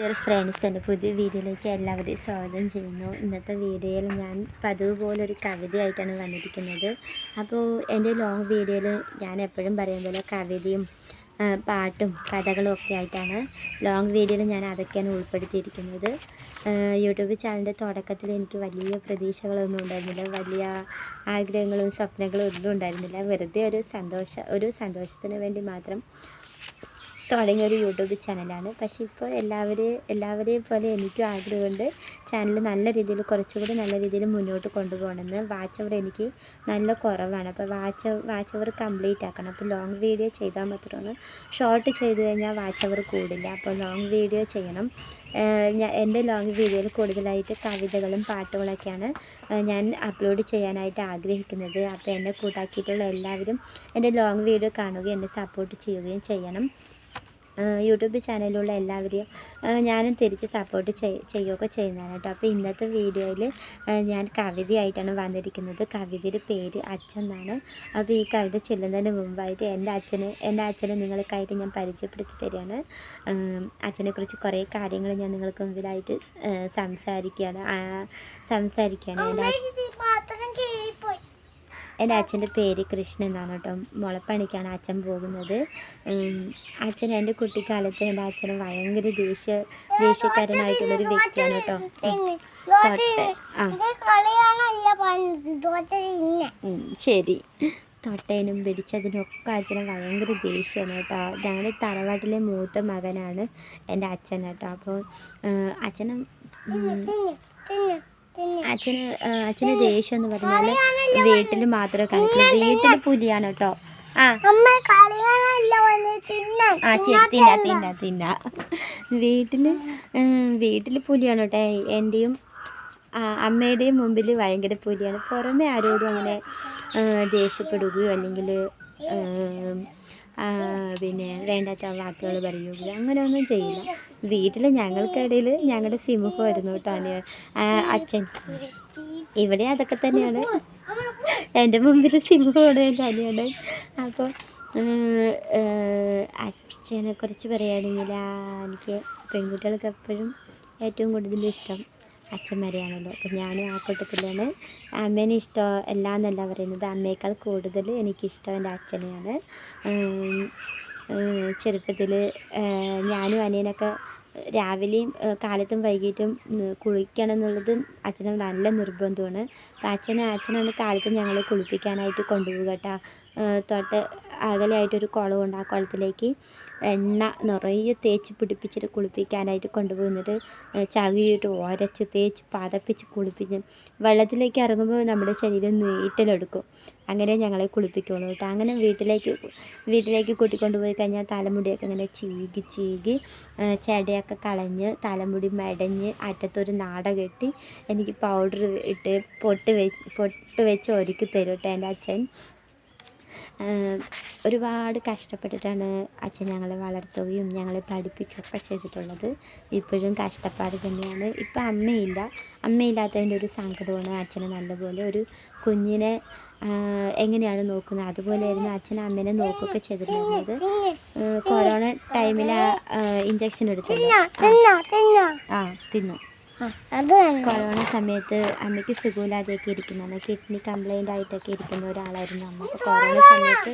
Dear friends എന്റെ പുതിയ വീഡിയോയിലേക്ക് എല്ലാവരെയും സ്വാഗതം ചെയ്യുന്നു. ഇന്നത്തെ വീഡിയോയിൽ ഞാൻ പതിവ് പോലെ ഒരു കവിതയായിട്ടാണ് വന്നിരിക്കുന്നത്. അപ്പോൾ എന്റെ ലോങ് വീഡിയോയിൽ ഞാൻ എപ്പോഴും പറയുന്ന പോലെ കവിതയും പാട്ടും കഥകളും ഒക്കെ ആയിട്ടാണ് ലോങ് വീഡിയോയിൽ ഞാൻ അതൊക്കെയാണ് ഉൾപ്പെടുത്തിയിരിക്കുന്നത്. യൂട്യൂബ് ചാനലിന്റെ തുടക്കത്തിൽ എനിക്ക് വലിയ പ്രതീക്ഷകളൊന്നും ഉണ്ടായിരുന്നില്ല. വലിയ ആഗ്രഹങ്ങളും സ്വപ്നങ്ങളും ഒന്നും ഉണ്ടായിരുന്നില്ല. വെറുതെ ഒരു സന്തോഷ ഒരു സന്തോഷത്തിന് വേണ്ടി മാത്രം തുടങ്ങിയ ഒരു യൂട്യൂബ് ചാനലാണ്. പക്ഷേ ഇപ്പോൾ എല്ലാവരെയും എല്ലാവരെയും പോലെ എനിക്കും ആഗ്രഹമുണ്ട് ചാനൽ നല്ല രീതിയിൽ കുറച്ചുകൂടി നല്ല രീതിയിൽ മുന്നോട്ട് കൊണ്ടുപോകണമെന്ന്. വാച്ച് അവർ എനിക്ക് നല്ല കുറവാണ്. അപ്പോൾ വാച്ച് വാച്ച് അവർ കംപ്ലീറ്റ് ആക്കണം. അപ്പോൾ ലോങ് വീഡിയോ ചെയ്താൽ മാത്രമാണ് ഷോർട്ട് ചെയ്ത് കഴിഞ്ഞാൽ വാച്ച് അവർ കൂടില്ല. അപ്പോൾ ലോങ് വീഡിയോ ചെയ്യണം. ഞാൻ എന്റെ ലോങ് വീഡിയോയിൽ കൂടുതലായിട്ട് കവിതകളും പാട്ടുകളൊക്കെയാണ് ഞാൻ അപ്ലോഡ് ചെയ്യാനായിട്ട് ആഗ്രഹിക്കുന്നത്. അപ്പോൾ എന്നെ കൂട്ടാക്കിയിട്ടുള്ള എല്ലാവരും എന്റെ ലോങ് വീഡിയോ കാണുകയും എന്നെ സപ്പോർട്ട് ചെയ്യുകയും ചെയ്യണം. യൂട്യൂബ് ചാനലിലുള്ള എല്ലാവരെയും ഞാനും തിരിച്ച് സപ്പോർട്ട് ചെയ്യുകയൊക്കെ ചെയ്യുന്നതാണ് കേട്ടോ. അപ്പോൾ ഇന്നത്തെ വീഡിയോയിൽ ഞാൻ കവിതയായിട്ടാണ് വന്നിരിക്കുന്നത്. കവിതയുടെ പേര് അച്ഛൻ എന്നാണ് അപ്പോൾ ഈ കവിത ചെല്ലുന്നതിന് മുമ്പായിട്ട് എന്റെ അച്ഛന് എന്റെ അച്ഛനെ നിങ്ങൾക്കായിട്ട് ഞാൻ പരിചയപ്പെടുത്തി തരികയാണ്. അച്ഛനെക്കുറിച്ച് കുറേ കാര്യങ്ങൾ ഞാൻ നിങ്ങൾക്ക് മുമ്പിലായിട്ട് സംസാരിക്കുകയാണ് സംസാരിക്കുകയാണ്. എന്റെ പാത്രം കീഴിപ്പോയി എന്റെ അച്ഛന്റെ പേര് കൃഷ്ണൻ എന്നാണ് കേട്ടോ. മുളപ്പണിക്കാണ് അച്ഛൻ പോകുന്നത്. അച്ഛൻ എന്റെ കുട്ടിക്കാലത്ത് എന്റെ അച്ഛന് ഭയങ്കര ദേഷ്യ ദേഷ്യക്കാരനായിട്ടുള്ളൊരു വ്യക്തിയാണ് കേട്ടോ. ശരി. തൊട്ടേനും പിടിച്ചതിനൊക്കെ അച്ഛന് ഭയങ്കര ദേഷ്യമാണ് കേട്ടോ. ഞങ്ങളുടെ തറവാട്ടിലെ മൂത്ത മകനാണ് എന്റെ അച്ഛൻ കേട്ടോ. അപ്പോൾ അച്ഛനും അച്ഛന് അച്ഛന് ദേഷ്യം എന്ന് പറഞ്ഞാൽ വീട്ടിൽ മാത്രമേ കാണിക്കുള്ളൂ വീട്ടിൽ പുലിയാണ് കേട്ടോ ആ. ആ തിന്ന തിന്ന തിന്ന. വീട്ടിൽ വീട്ടിൽ പുലിയാണ് കേട്ടോ എന്റെയും അമ്മയുടെയും മുമ്പിൽ ഭയങ്കര പുലിയാണ്. പുറമെ ആരോടും അങ്ങനെ ദേഷ്യപ്പെടുകയോ അല്ലെങ്കിൽ പിന്നെ വേണ്ടാത്ത വാക്കുകൾ പറയുക അങ്ങനെയൊന്നും ചെയ്യില്ല. വീട്ടിൽ ഞങ്ങൾക്കിടയിൽ ഞങ്ങളുടെ സിംഹമായിരുന്നു കേട്ടോ അനിയ- അച്ഛൻ. ഇവിടെ അതൊക്കെ തന്നെയാണ്. എന്റെ മുമ്പിൽ സിംഹമാണ് എന്റെ അനിയാണ് അപ്പോൾ അച്ഛനെ കുറിച്ച് പറയുകയാണെങ്കിൽ എനിക്ക് പെൺകുട്ടികൾക്ക് എപ്പോഴും ഏറ്റവും കൂടുതൽ ഇഷ്ടം അച്ഛന്മാരെയാണല്ലോ. അപ്പം ഞാനും ആ കൂട്ടത്തിലാണ്. അമ്മേനെ ഇഷ്ടം എല്ലാന്നല്ല പറയുന്നത്. അമ്മയേക്കാൾ കൂടുതൽ എനിക്കിഷ്ടം എന്റെ അച്ഛനെയാണ്. ചെറുപ്പത്തിൽ ഞാനും അനിയനൊക്കെ രാവിലെയും കാലത്തും വൈകിട്ടും കുളിക്കണം എന്നുള്ളത് അച്ഛന് നല്ല നിർബന്ധമാണ്. അപ്പം അച്ഛനെ അച്ഛനാണ് കാലത്ത് ഞങ്ങൾ കുളിപ്പിക്കാനായിട്ട് ഏഹ് തൊട്ട് അകലെയായിട്ടൊരു കുളമുണ്ട് ആ കുളത്തിലേക്ക് എണ്ണ നിറയെ തേച്ച് പിടിപ്പിച്ചിട്ട് കുളിപ്പിക്കാനായിട്ട് കൊണ്ടുപോകുന്നിട്ട് ചകിരിയിട്ട് ഉരച്ച് തേച്ച് പതപ്പിച്ച് കുളിപ്പിച്ച് വെള്ളത്തിലേക്ക് ഇറങ്ങുമ്പോൾ നമ്മുടെ ശരീരം നീറ്റലെടുക്കും. അങ്ങനെ ഞങ്ങളെ കുളിപ്പിക്കുള്ളൂ കേട്ടോ. അങ്ങനെ വീട്ടിലേക്ക് വീട്ടിലേക്ക് കൂട്ടിക്കൊണ്ട് പോയി കഴിഞ്ഞാൽ തലമുടിയൊക്കെ ഇങ്ങനെ ചീകി ചീകി ചെടയൊക്കെ കളഞ്ഞ് തലമുടി മെടഞ്ഞ് അറ്റത്തൊരു നാട കെട്ടി എനിക്ക് പൗഡർ ഇട്ട് പൊട്ട് വെ പൊട്ട് വെച്ച് ഒരുക്കി തരും കേട്ടോ എന്റെ അച്ഛൻ. ഒരുപാട് കഷ്ടപ്പെട്ടിട്ടാണ് അച്ഛൻ ഞങ്ങളെ വളർത്തുകയും ഞങ്ങളെ പഠിപ്പിക്കുകയൊക്കെ ചെയ്തിട്ടുള്ളത്. ഇപ്പോഴും കഷ്ടപ്പാട് തന്നെയാണ്. ഇപ്പം അമ്മയില്ല. അമ്മയില്ലാത്തതിന്റെ ഒരു സങ്കടമാണ് അച്ഛനെ നല്ലപോലെ ഒരു കുഞ്ഞിനെ എങ്ങനെയാണ് നോക്കുന്നത്? അതുപോലെയായിരുന്നു അച്ഛൻ അമ്മേനെ നോക്കുകയൊക്കെ ചെയ്തിട്ടുണ്ടായിരുന്നത്. കൊറോണ ടൈമിൽ ഇഞ്ചക്ഷൻ തിന്ന ആ തന്നെ. കൊറോണ സമയത്ത് അമ്മയ്ക്ക് സുഖമില്ലാതെയൊക്കെ ഇരിക്കുന്നതാണ്. കിഡ്നി കംപ്ലൈന്റ് ആയിട്ടൊക്കെ ഇരിക്കുന്ന ഒരാളായിരുന്നു അമ്മ. അപ്പോൾ കൊറോണ സമയത്ത്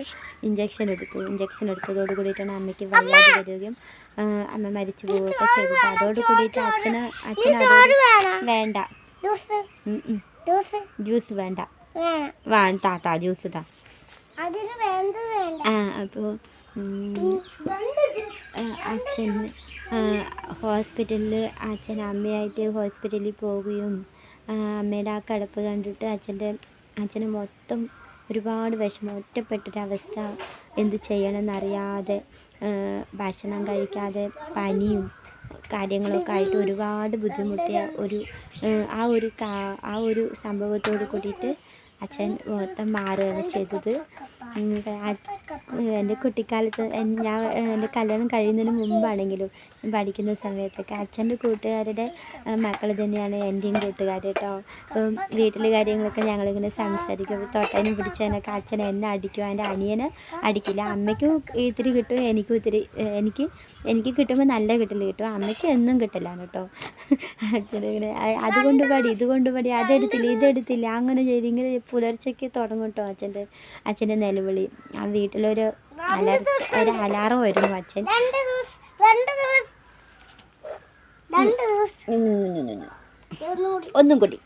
ഇഞ്ചക്ഷൻ എടുത്തു. ഇഞ്ചക്ഷൻ എടുത്തതോട് കൂടിയിട്ടാണ് അമ്മയ്ക്ക് വല്ലാതെ വരികയും അമ്മ മരിച്ചു പോവുകയൊക്കെ ചെയ്തത്. അതോട് കൂടിയിട്ട് അച്ഛന് അതോട് വേണ്ട. ജ്യൂസ്? വേണ്ട. വേണം. വാ ജ്യൂസ് താ. ആ അപ്പോൾ അച്ഛൻ ഹോസ്പിറ്റലിൽ അച്ഛൻ അമ്മയായിട്ട് ഹോസ്പിറ്റലിൽ പോവുകയും അമ്മയുടെ ആ കിടപ്പ് കണ്ടിട്ട് അച്ഛന്റെ അച്ഛന് മൊത്തം ഒരുപാട് വിഷമം ഒറ്റപ്പെട്ടൊരവസ്ഥ. എന്ത് ചെയ്യണമെന്നറിയാതെ ഭക്ഷണം കഴിക്കാതെ പനിയും കാര്യങ്ങളൊക്കെ ആയിട്ട് ഒരുപാട് ബുദ്ധിമുട്ടിയ ഒരു ആ ഒരു ആ ഒരു സംഭവത്തോട് കൂടിയിട്ട് അച്ഛൻ മൊത്തം മാറുകയാണ് ചെയ്തത്. എന്റെ കുട്ടിക്കാലത്ത് ഞാൻ എന്റെ കല്യാണം കഴിയുന്നതിന് മുമ്പാണെങ്കിലും പഠിക്കുന്ന സമയത്തൊക്കെ അച്ഛന്റെ കൂട്ടുകാരുടെ മക്കൾ തന്നെയാണ് എന്റെയും കൂട്ടുകാർ കേട്ടോ. അപ്പം വീട്ടിലെ കാര്യങ്ങളൊക്കെ ഞങ്ങളിങ്ങനെ സംസാരിക്കും. തൊട്ടനും പിടിച്ചതിനൊക്കെ അച്ഛൻ എന്നെ അടിക്കും. എന്റെ അനിയന് അടിക്കില്ല. അമ്മയ്ക്കും ഇത്തിരി കിട്ടും എനിക്കും ഇത്തിരി എനിക്ക് എനിക്ക് കിട്ടുമ്പോൾ നല്ല കിട്ടൽ കിട്ടും. അമ്മയ്ക്ക് എന്നും കിട്ടലാണ് കേട്ടോ. അച്ഛനിങ്ങനെ "അ- അതുകൊണ്ട് പാടി ഇതുകൊണ്ട് പാടി അതെടുത്തില്ല ഇതെടുത്തില്ല അങ്ങനെ ചെയ്ത് ഇങ്ങനെ പുലർച്ചയ്ക്ക് തുടങ്ങും കേട്ടോ അച്ഛന്റെ അച്ഛന്റെ നിലവിളി. ആ വീട്ടിലൊരു അലർച്ച ഒരു വരുന്നു അച്ഛൻ. ഒന്നും കൂടി.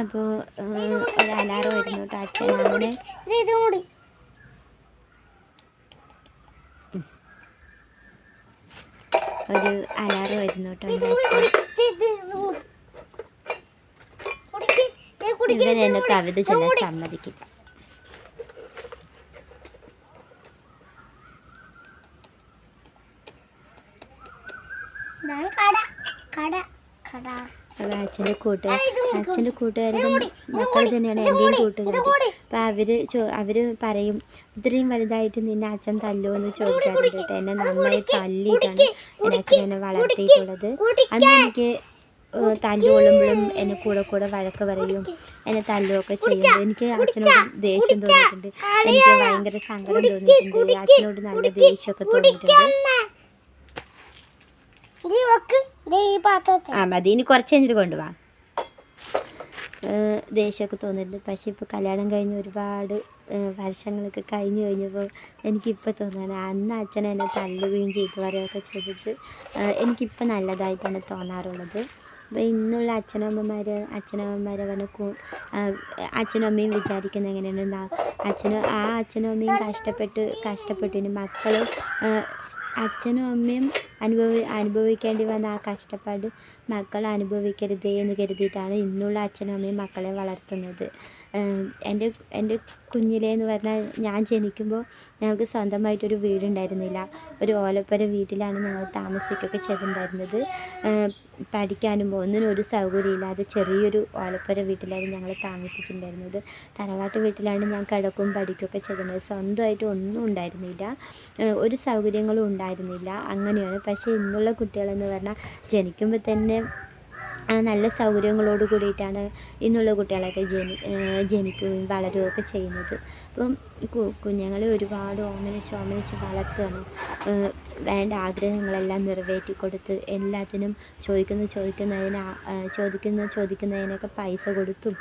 അപ്പോൾ ഒരു അലാറം വരുന്നു കേട്ടോ അച്ഛൻ. അങ്ങനെ ഇത് ഇതും കൂടി ഒരു അലാറ് വരുന്നു കേട്ടോ. ഇവൻ എന്നെ. കവിത ചെല്ലാൻ. സമ്മതിക്കില്ല കട കട കട അപ്പോൾ അച്ഛന്റെ കൂട്ടുകാർ. അച്ഛന്റെ കൂട്ടുകാരുടെ ഇതും കൂടി. മക്കൾ തന്നെയാണ് എന്റെയും കൂട്ടുകാർ. അപ്പോൾ അവർ ചോ അവർ പറയും ഇത്രയും വലുതായിട്ട് നിന്നെ അച്ഛൻ തല്ലുമോ എന്ന് ചോദിക്കാറുണ്ട് കേട്ടോ. എന്നെ നന്നായി തല്ലിയിട്ടാണ് എന്റെ അച്ഛൻ എന്നെ വളർത്തിയിട്ടുള്ളത്. അന്ന് എനിക്ക് തല്ലുകൊള്ളുമ്പോഴും എന്നെ കൂടെ കൂടെ വഴക്ക് പറയും എന്നെ തല്ലുമൊക്കെ ചെയ്യും. എനിക്ക് അച്ഛനോട് ദേഷ്യം തോന്നിയിട്ടുണ്ട്. എനിക്ക് ഭയങ്കര സങ്കടം തോന്നിയിട്ടുണ്ട്. അച്ഛനോട് നല്ല ദേഷ്യമൊക്കെ തോന്നിയിട്ടുണ്ട്. ആ മതി. ഇനി കുറച്ച് കഴിഞ്ഞിട്ട് കൊണ്ടുപോവാ ദേഷ്യമൊക്കെ തോന്നിയിട്ടുണ്ട്. പക്ഷെ ഇപ്പോൾ കല്യാണം കഴിഞ്ഞ് ഒരുപാട് വർഷങ്ങളൊക്കെ കഴിഞ്ഞ് കഴിഞ്ഞപ്പോൾ എനിക്കിപ്പോൾ തോന്നുകയാണ് അന്ന് അച്ഛൻ എന്നെ തല്ലുകയും ചെയ്തു പറയുകയൊക്കെ ചെയ്തിട്ട് എനിക്കിപ്പോൾ നല്ലതായിട്ടാണ് തോന്നാറുള്ളത്. അപ്പോൾ ഇന്നുള്ള അച്ഛനമ്മമാർ അച്ഛനമ്മമാരെ പറഞ്ഞ അച്ഛനും അമ്മയും വിചാരിക്കുന്നത് എങ്ങനെയാണ്? അച്ഛനും ആ അച്ഛനും അമ്മയും കഷ്ടപ്പെട്ട്. കഷ്ടപ്പെട്ടു മക്കൾ അച്ഛനും അമ്മയും അനുഭവി അനുഭവിക്കേണ്ടി വന്ന ആ കഷ്ടപ്പാട് മക്കൾ അനുഭവിക്കരുത് എന്ന് കരുതിയിട്ടാണ് ഇന്നുള്ള അച്ഛനും അമ്മയും മക്കളെ വളർത്തുന്നത്. എന്റെ എന്റെ കുഞ്ഞിലേ എന്ന് പറഞ്ഞാൽ ഞാൻ ജനിക്കുമ്പോൾ ഞങ്ങൾക്ക് സ്വന്തമായിട്ടൊരു വീടുണ്ടായിരുന്നില്ല. ഒരു ഓലപ്പുര വീട്ടിലാണ് ഞങ്ങൾ താമസിക്കുകയൊക്കെ ചെയ്തിട്ടുണ്ടായിരുന്നത്. പഠിക്കാനും ഒന്നിനും ഒരു സൗകര്യമില്ലാതെ ചെറിയൊരു ഓലപ്പുര വീട്ടിലായിരുന്നു ഞങ്ങൾ താമസിച്ചിട്ടുണ്ടായിരുന്നത്. തറവാട്ട് വീട്ടിലാണ് ഞാൻ കിടക്കും പഠിക്കുകയൊക്കെ ചെയ്തിരുന്നത്. സ്വന്തമായിട്ട് ഒന്നും ഉണ്ടായിരുന്നില്ല. ഒരു സൗകര്യങ്ങളും ഉണ്ടായിരുന്നില്ല. അങ്ങനെയാണ്. പക്ഷേ ഇന്നുള്ള കുട്ടികളെന്ന് പറഞ്ഞാൽ ജനിക്കുമ്പോൾ തന്നെ നല്ല സൗകര്യങ്ങളോട് കൂടിയിട്ടാണ് ഇന്നുള്ള കുട്ടികളൊക്കെ ജനി ജനിക്കുകയും വളരുകയൊക്കെ ചെയ്യുന്നത്. അപ്പം കുഞ്ഞുങ്ങളെ ഒരുപാട് ഓമനിച്ച് ഓമനിച്ച് വളർത്തുകയാണ്. വേണ്ട ആഗ്രഹങ്ങളെല്ലാം നിറവേറ്റി കൊടുത്ത് എല്ലാത്തിനും ചോദിക്കുന്ന ചോദിക്കുന്നതിന് ചോദിക്കുന്ന ചോദിക്കുന്നതിനൊക്കെ പൈസ കൊടുത്തും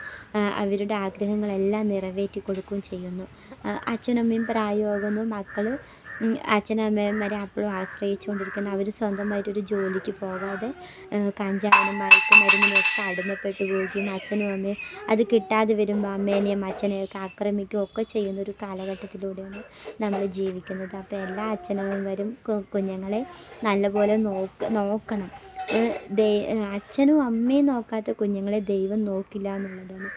അവരുടെ ആഗ്രഹങ്ങളെല്ലാം നിറവേറ്റി കൊടുക്കുകയും ചെയ്യുന്നു. അച്ഛനമ്മയും പ്രായമാകുന്നു മക്കൾ അച്ഛനമ്മമാരെ അപ്പോഴും ആശ്രയിച്ചുകൊണ്ടിരിക്കുന്ന അവർ സ്വന്തമായിട്ടൊരു ജോലിക്ക് പോകാതെ കഞ്ചാവിനും മയക്കുമരുന്നിനൊക്കെ അടിമപ്പെട്ടു പോവുകയും അച്ഛനും അമ്മയും അത് കിട്ടാതെ വരുമ്പോൾ അമ്മേനെയും അച്ഛനെയൊക്കെ ആക്രമിക്കുകയും ഒക്കെ ചെയ്യുന്ന ഒരു കാലഘട്ടത്തിലൂടെയാണ് നമ്മൾ ജീവിക്കുന്നത്. അപ്പോൾ എല്ലാ അച്ഛനമ്മമാരും കുഞ്ഞുങ്ങളെ നല്ലപോലെ നോക്ക് നോക്കണം. അച്ഛനും അമ്മയും നോക്കാത്ത കുഞ്ഞുങ്ങളെ ദൈവം നോക്കില്ല എന്നുള്ളതാണ്.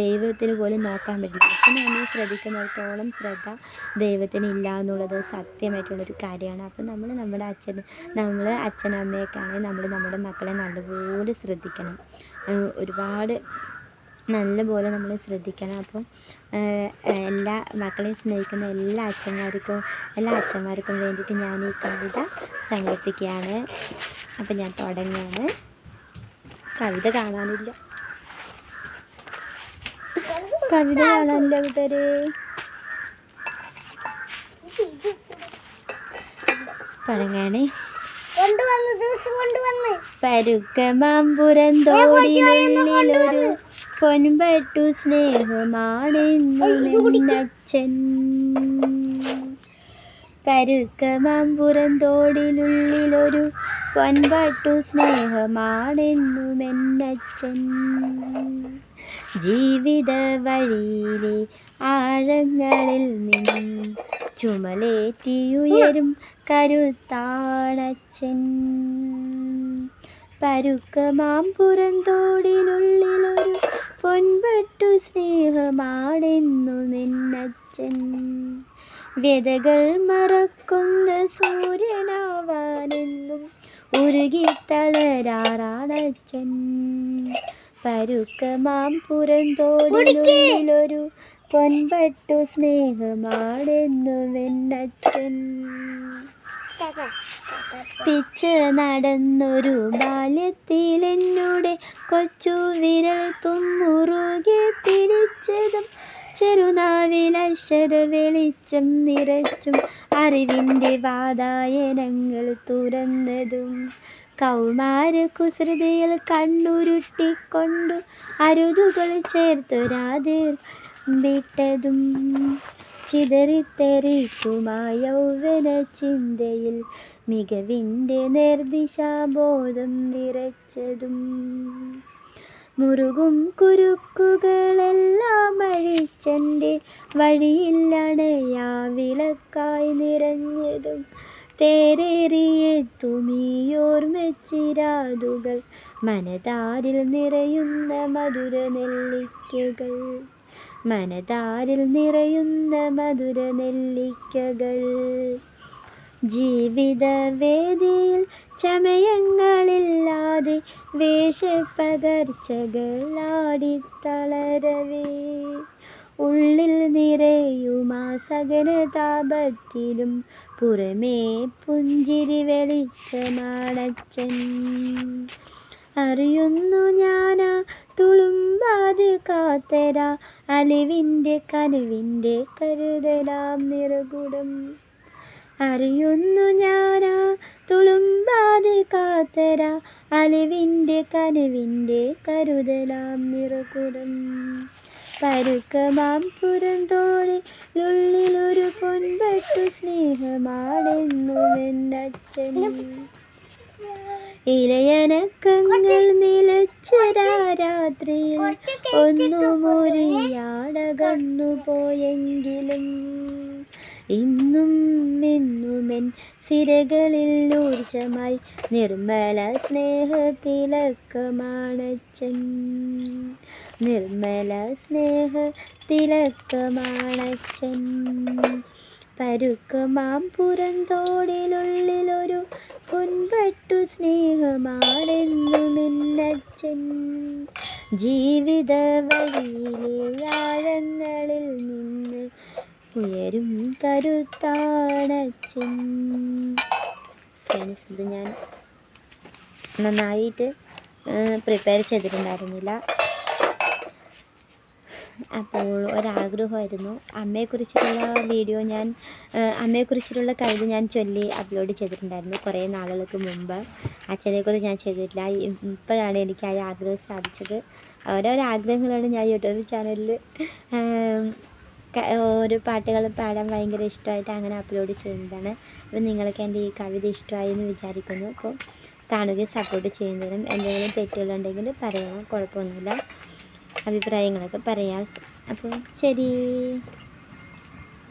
ദൈവത്തിന് പോലും നോക്കാൻ പറ്റില്ല. അച്ഛനും അമ്മയും ശ്രദ്ധിക്കുന്നിടത്തോളം ശ്രദ്ധ ദൈവത്തിന് ഇല്ല എന്നുള്ളത് സത്യമായിട്ടുള്ളൊരു കാര്യമാണ്. അപ്പം നമ്മൾ നമ്മുടെ അച്ഛൻ നമ്മൾ അച്ഛനും അമ്മയൊക്കെ ആണെങ്കിൽ നമ്മൾ നമ്മുടെ മക്കളെ നല്ലപോലെ ശ്രദ്ധിക്കണം. ഒരുപാട് നല്ലപോലെ നമ്മൾ ശ്രദ്ധിക്കണം. അപ്പം എല്ലാ മക്കളെയും സ്നേഹിക്കുന്ന എല്ലാ അച്ഛന്മാർക്കും എല്ലാ അച്ഛന്മാർക്കും വേണ്ടിയിട്ട് ഞാൻ ഈ കവിത സമർപ്പിക്കുകയാണ് അപ്പം ഞാൻ തുടങ്ങുകയാണ് കവിത കാണാനില്ല. കവിത കാണാനില്ല കൂട്ടരെ തുടങ്ങുകയാണേ കൊണ്ടുവന്ന് ദിവസം പൊൻപെട്ടു സ്നേഹമാണെന്നു നിന്നച്ഛൻ. പരുക്കമാമ്പുരന്തോടിനുള്ളിലൊരു പൊൻപട്ടു സ്നേഹമാണെന്നുമെന്നച്ഛൻ ജീവിത വഴിയിലെ ആഴങ്ങളിൽ നിന്നും ചുമലേറ്റിയുയരും കരുത്താണച്ഛൻ പരുക്കമാം പുറന്തോടിനുള്ളിലൊരു പൊൻപെട്ടു സ്നേഹമാണെന്നു നിന്നച്ഛൻ. വ്യതകൾ മറക്കുന്ന സൂര്യനാവാനെന്നും ഉരുകിത്തളരാറാണച്ഛൻ പരുക്കമാം പുറന്തോടിലൊരു പൊൻപട്ടു സ്നേഹമാണെന്നുമെന്നച്ഛൻ പിച്ച് നടന്നൊരു ബാല്യത്തിൽ എന്നോട് കൊച്ചു വിരൽ തുമ്മുറുകെ പിടിച്ചതും ചെറുനാവിൽ അക്ഷര വെളിച്ചം നിറച്ചും അറിവിന്റെ വാതായനങ്ങൾ തുറന്നതും കൗമാര കുസൃതിയിൽ കണ്ണുരുട്ടിക്കൊണ്ടു അരുതുകൾ ചേർത്തൊരാതിർ വിട്ടതും. ചിതറിത്തെറിക്കുമാ യൗവന ചിന്തയിൽ മികവിന്റെ നിർദിശാബോധം നിറച്ചതും. മുറുകും കുരുക്കുകളെല്ലാം അഴിച്ചെന്റെ വഴിയിലണയാ വിളക്കായി നിറഞ്ഞതും. തേരേറിയെത്തുമീയോർമ്മച്ചിരാതുകൾ മനതാരിൽ നിറയുന്ന മധുര നെല്ലിക്കകൾ. മനതാരിൽ നിറയുന്ന മധുര നെല്ലിക്കകൾ. ജീവിതവേദിയിൽ ചമയങ്ങളില്ലാതെ വേഷപ്പകർച്ചകളാടിത്തളരവേ. ഉള്ളിൽ നിറയുമാ സകനതാപത്തിലും പുറമേ പുഞ്ചിരി വെളിച്ചമാണച്ചൻ. അറിയുന്നു ഞാനാ തുളുമ്പാതെ കാത്തര അലിവിന്റെ കനുവിന്റെ കരുതലാം നിറകുടം. അറിയുന്നു ഞാനാ തുളുമ്പാതെ കാത്തര അലിവിന്റെ കനുവിന്റെ കരുതലാം നിറകുടം. പരുക്കമാം പുറന്തോളിലുള്ളിലൊരു പൊൻപട്ടു സ്നേഹമാണെന്നുമെന്നച്ഛൻ. ഇലയനക്കങ്ങൾ നിലച്ചരാ രാത്രിയിൽ ഒന്നു മുറിയാടകന്നു പോയെങ്കിലും ഇന്നും ഇന്നുമെൻ സിരകളിൽ ഊർജമായി നിർമ്മല സ്നേഹത്തിലക്കമാണച്ചൻ നിർമ്മല സ്നേഹ തിലക്കമാണച്ചൻ പരുക്കമാം പുറന്തോടിലുള്ളിലൊരു പൊൻപട്ടു സ്നേഹമാണെന്നുമെന്നച്ഛൻ ജീവിത വഴിയിലെ ആഴങ്ങളിൽ നിന്ന് ഉയരും കരുത്താണച്ഛൻ. ഫ്രണ്ട്സ് ഇത് ഞാൻ നന്നായിട്ട് പ്രിപ്പയർ ചെയ്തിട്ടുണ്ടായിരുന്നില്ല. അപ്പോൾ ഒരാഗ്രഹമായിരുന്നു. അമ്മയെക്കുറിച്ചിട്ടുള്ള വീഡിയോ ഞാൻ അമ്മയെക്കുറിച്ചിട്ടുള്ള കവിത ഞാൻ ചൊല്ലി അപ്ലോഡ് ചെയ്തിട്ടുണ്ടായിരുന്നു കുറേ നാളുകൾക്ക് മുമ്പ്. അച്ഛനെക്കുറിച്ച് ഞാൻ ചെയ്തിട്ടില്ല. ഇപ്പോഴാണ് എനിക്ക് ആ ആഗ്രഹം സാധിച്ചത്. ഓരോരോ ആഗ്രഹങ്ങളാണ് ഞാൻ യൂട്യൂബ് ചാനലിൽ ഓരോ പാട്ടുകൾ പാടാൻ ഭയങ്കര ഇഷ്ടമായിട്ട് അങ്ങനെ അപ്ലോഡ് ചെയ്യുന്നതാണ്. അപ്പോൾ നിങ്ങൾക്ക് എന്റെ ഈ കവിത ഇഷ്ടമായി എന്ന് വിചാരിക്കുന്നു. അപ്പോൾ കാണുകയും സപ്പോർട്ട് ചെയ്യുന്നതിനും എന്തെങ്കിലും തെറ്റുകളുണ്ടെങ്കിൽ പറയണം. കുഴപ്പമൊന്നുമില്ല. അഭിപ്രായങ്ങളൊക്കെ പറയാം. അപ്പോൾ ശരി.